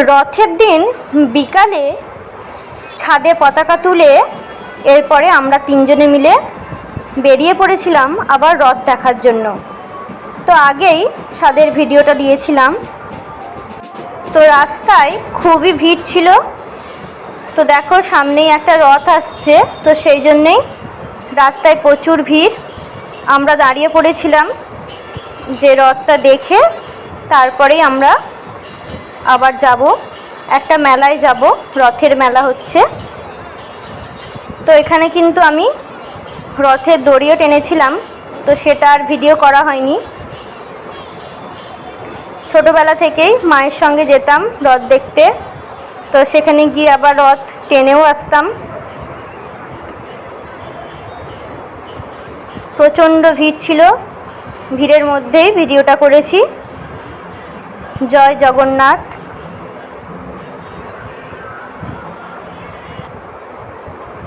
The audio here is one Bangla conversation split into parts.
রথের দিন বিকালে ছাদে পতাকা তুলে এরপরে আমরা তিনজনে মিলে বেরিয়ে পড়েছিলাম আবার রথ দেখার জন্য। তো আগেই ছাদের ভিডিওটা দিয়েছিলাম। তো রাস্তায় খুবই ভিড় ছিল। তো দেখো সামনেই একটা রথ আসছে। তো সেই জন্যেই রাস্তায় প্রচুর ভিড়। আমরা দাঁড়িয়ে পড়েছিলাম যে রথটা দেখে তারপরেই আমরা আবার যাব। একটা মেলায় যাব। রথের মেলা হচ্ছে। তো এখানে কিন্তু আমি রথের দড়িও টেনেছিলাম। তো সেটা আর ভিডিও করা হয়নি। ছোটোবেলা থেকেই মায়ের সঙ্গে যেতাম রথ দেখতে। তো সেখানে গিয়ে আবার রথ টেনেও আসতাম। প্রচণ্ড ভিড় ছিল। ভিড়ের মধ্যেই ভিডিওটা করেছি। জয় জগন্নাথ।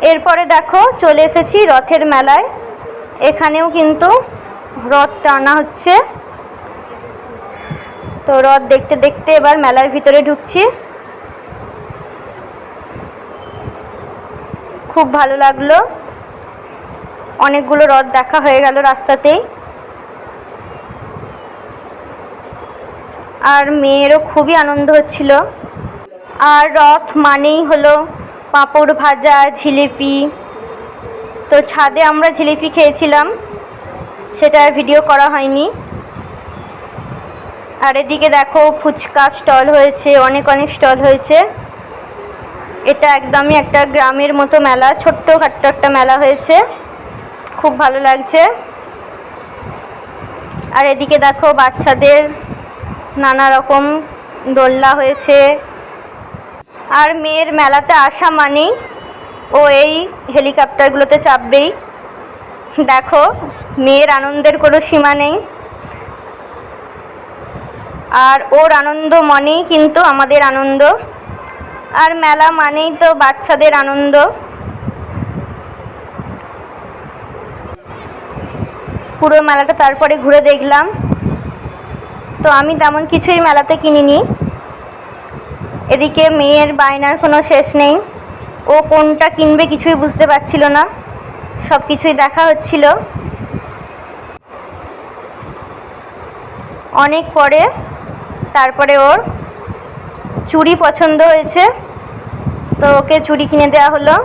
এরপরে দেখো, চলে এসেছি রথের মেলায়। এখানেও কিন্তু রথ টানা হচ্ছে। তো রথ দেখতে দেখতে এবার মেলার ভিতরে ঢুকছি। খুব ভালো লাগল। অনেকগুলো রথ দেখা হয়ে গেল রাস্তাতেই। আর মেয়েরও খুবই আনন্দ হচ্ছিল। আর রথ মানেই হলো পাঁপড় ভাজা, জিলিপি। তো ছাদে আমরা জিলিপি খেয়েছিলাম। সেটা ভিডিও করা হয়নি। আর এদিকে দেখো ফুচকা স্টল হয়েছে, অনেক অনেক স্টল হয়েছে। এটা একদমই একটা গ্রামের মতো মেলা ছোট্ট খাট্ট একটা মেলা হয়েছে। খুব ভালো লাগছে। আর এদিকে দেখো বাচ্চাদের নানা রকম দোলনা হয়েছে। আর মেয়ের মেলাতে আসা মানেই ও এই হেলিকপ্টারগুলোতে চাপবেই। দেখো, মেয়ের আনন্দের কোনো সীমা নেই। আর ওর আনন্দ মনেই কিন্তু আমাদের আনন্দ। আর মেলা মানেই তো বাচ্চাদের আনন্দ। পুরো মেলাটা তারপরে ঘুরে দেখলাম। তো আমি তেমন কিছুই মেলাতে কিনিনি। এদিকে মেয়ের বায়নার কোনো শেষ নেই। ও কোনটা কিনবে কিছুই বুঝতে পারছিল না। সব কিছুই দেখা হচ্ছিল। অনেক পরে তারপরে ওর চুড়ি পছন্দ হয়েছে। তো ওকে চুড়ি কিনে দেওয়া হলো।